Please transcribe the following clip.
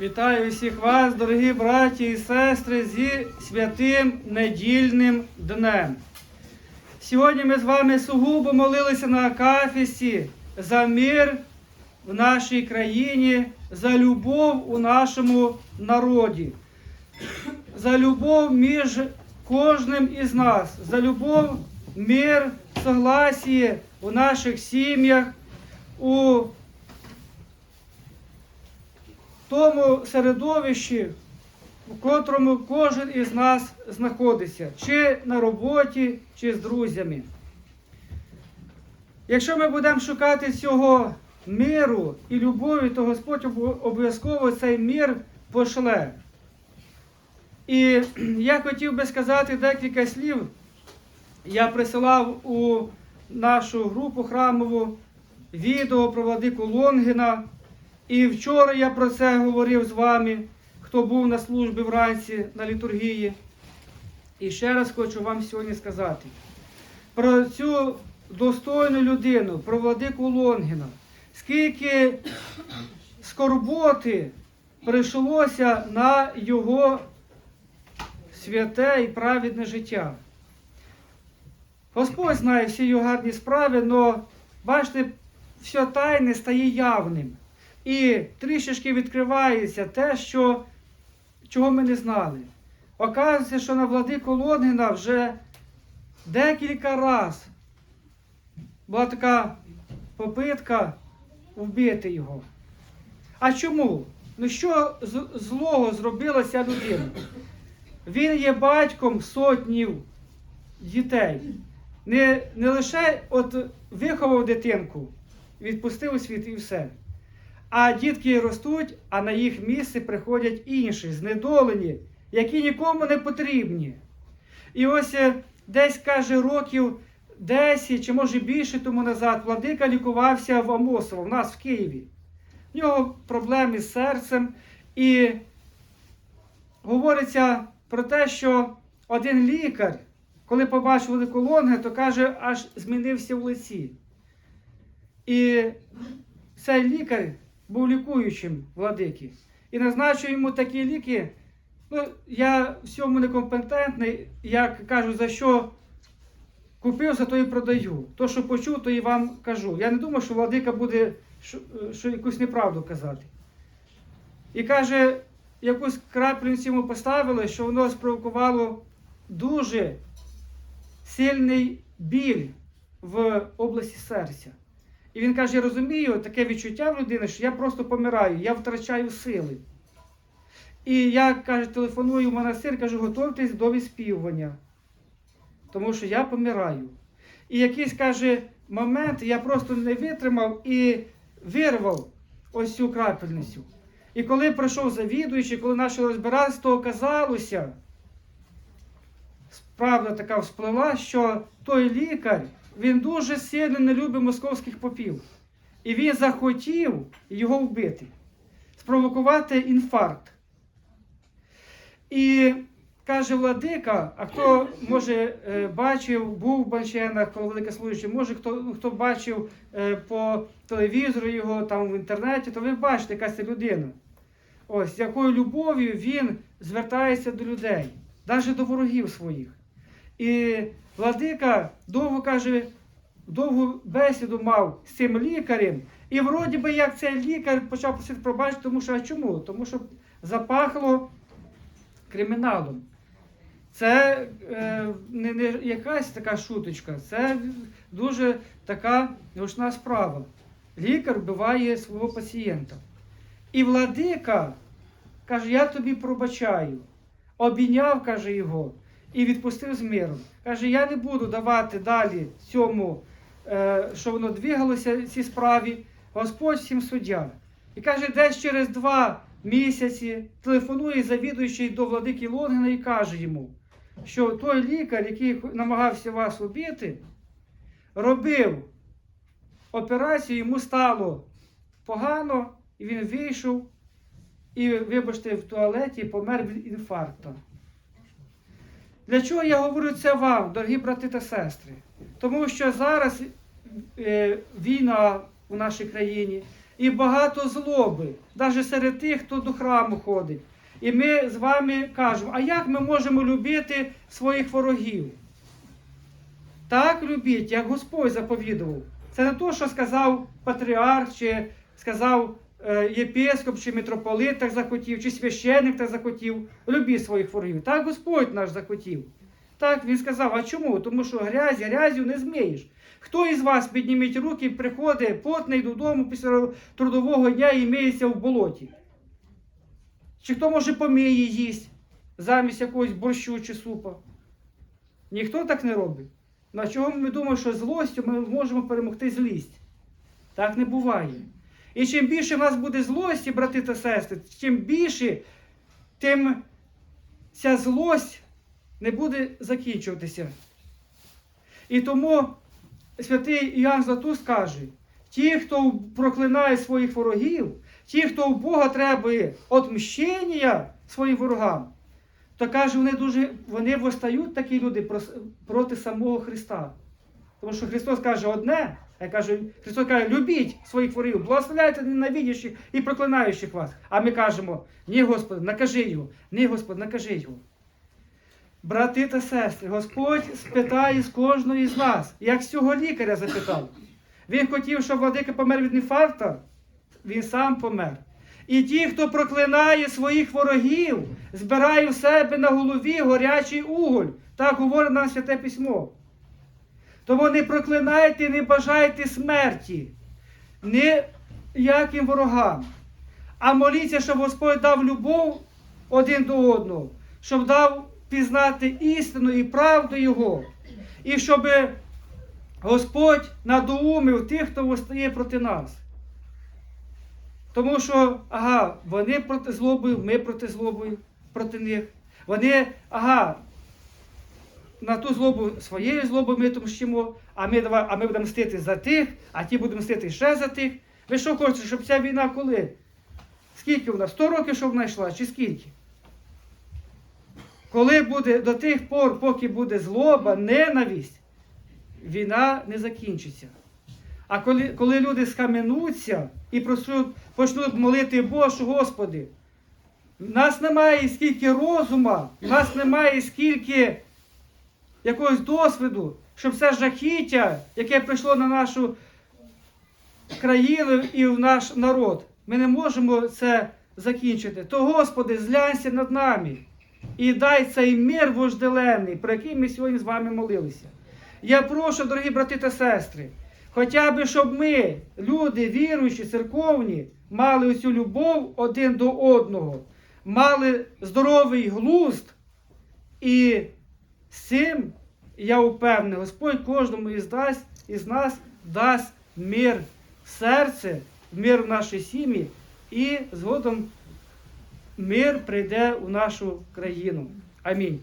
Вітаю всіх вас, дорогі браті і сестри, зі святим недільним днем. Сьогодні ми з вами сугубо молилися на Акафісті за мир в нашій країні, за любов у нашому народі, за любов між кожним із нас, за любов, мир, согласіє у наших сім'ях, у тому середовищі, в котрому кожен із нас знаходиться, чи на роботі, чи з друзями. Якщо ми будемо шукати цього миру і любові, то Господь обов'язково цей мир пошле. І я хотів би сказати декілька слів. Я присилав у нашу групу храмову відео про владику Лонгіна. І вчора я про це говорив з вами, хто був на службі вранці на літургії. І ще раз хочу вам сьогодні сказати про цю достойну людину, про владику Лонгіна. Скільки скорботи прийшлося на його святе і праведне життя. Господь знає всі його гарні справи, але бачите, все тайне стає явним. І трішечки відкривається те, що, чого ми не знали. Оказується, що на владику Лонгіна вже декілька разів була така попитка вбити його. А чому? Ну що злого зробила ця людина? Він є батьком сотнів дітей. Не, не лише от виховав дитинку, відпустив у світ і все. А дітки ростуть, а на їх місце приходять інші, знедолені, які нікому не потрібні. І ось е, десь каже років 10 чи може більше тому назад владика лікувався в Амосово, в нас в Києві. В нього проблеми з серцем. І говориться про те, що один лікар, коли побачив велику то каже, аж змінився в лиці. І цей лікар був лікуючим владики. І назначив йому такі ліки. Ну, я в цьому некомпетентний, як кажу, за що купив, за то і продаю. То, що почув, то і вам кажу. Я не думаю, що владика буде що, що якусь неправду казати. І каже, якусь крапельницю йому поставили, що воно спровокувало дуже сильний біль в області серця. І він каже: я розумію, таке відчуття в людини, що я просто помираю, я втрачаю сили. І я каже, телефоную в монастир, кажу, готуйтесь до відспівування, тому що я помираю. І якийсь каже момент я просто не витримав і вирвав ось цю крапельницю. І коли прийшов завідуючий, коли почали розбиратися, то оказалося, правда така всплила, що той лікар, він дуже сильно не любить московських попів. І він захотів його вбити, спровокувати інфаркт. І каже Владика, а хто може е, бачив, був в Банченах, коли велике служище, може хто, хто бачив е, по телевізору його там в інтернеті, то ви бачите, яка це людина. Ось з якою любов'ю він звертається до людей, навіть до ворогів своїх. І владика довго каже, довгу бесіду мав з цим лікарем. І вроді би як цей лікар почав просити пробачити, тому що а чому? Тому що запахло криміналом. Це е, не, не якась така шуточка, це дуже така гучна справа. Лікар вбиває свого пацієнта. І владика каже, я тобі пробачаю. Обійняв, каже його, і відпустив з миром. Каже, я не буду давати далі цьому, е, що воно двигалося цій справі. Господь всім суддя. І каже, десь через два місяці телефонує завідуючий до владики Лонгіна і каже йому, що той лікар, який намагався вас убити, робив операцію, йому стало погано, і він вийшов і, вибачте, в туалеті помер від інфаркту. Для чого я говорю це вам, дорогі брати та сестри? Тому що зараз е, війна у нашій країні, і багато злоби, навіть серед тих, хто до храму ходить. І ми з вами кажемо, а як ми можемо любити своїх ворогів? Так любіть, як Господь заповідував. Це не то, що сказав патріарх, чи сказав єпископ, чи митрополит так захотів, чи священник так захотів. Любіть своїх ворогів. Так Господь наш захотів. Так він сказав, а чому? Тому що грязь, грязю не змієш. Хто із вас підніміть руки, приходить потний додому після трудового дня і миється в болоті? Чи хто може помиє їсть замість якогось борщу чи супа? Ніхто так не робить. Ну а чого ми думаємо, що злостю ми можемо перемогти злість? Так не буває. І чим більше в нас буде злості, брати та сестри, чим більше, тим ця злость не буде закінчуватися. І тому святий Іоанн Златуст каже, ті, хто проклинає своїх ворогів, ті, хто у Бога требує отмщення своїм ворогам, то каже, вони дуже вони восстають такі люди проти самого Христа. Тому що Христос каже одне, я кажу, Христос каже, любіть своїх ворогів, благословляйте ненавидящих і проклинаючих вас. А ми кажемо, ні, Господи, накажи його, ні, Господи, накажи його. Брати та сестри, Господь спитає з кожного з нас, як з цього лікаря запитав. Він хотів, щоб владика помер від інфаркта, він сам помер. І ті, хто проклинає своїх ворогів, збирає в себе на голові горячий уголь. Так говорить нам Святе Письмо. Тому не проклинайте, не бажайте смерті, ніяким ворогам. А моліться, щоб Господь дав любов один до одного, щоб дав пізнати істину і правду Його, і щоб Господь надоумив тих, хто вистає проти нас. Тому що, ага, вони проти злоби, ми проти злоби, проти них. Вони, ага, на ту злобу своєю злобою ми отомщимо, а ми, а ми будемо мстити за тих, а ті будемо мстити ще за тих. Ви що хочете, щоб ця війна коли? Скільки вона? 100 років, щоб вона йшла, чи скільки? Коли буде до тих пор, поки буде злоба, ненависть, війна не закінчиться. А коли, коли люди скаменуться і почнуть, почнуть молити Боже, Господи, нас немає скільки розума, нас немає скільки якогось досвіду, щоб це жахіття, яке прийшло на нашу країну і в наш народ, ми не можемо це закінчити. То, Господи, зглянься над нами і дай цей мир вожделенний, про який ми сьогодні з вами молилися. Я прошу, дорогі брати та сестри, хоча б щоб ми, люди віруючі, церковні, мали цю любов один до одного, мали здоровий глузд, і цим, я впевнений, Господь кожному із нас, із нас дасть мир в серце, мир в нашій сім'ї, і згодом мир прийде у нашу країну. Амінь.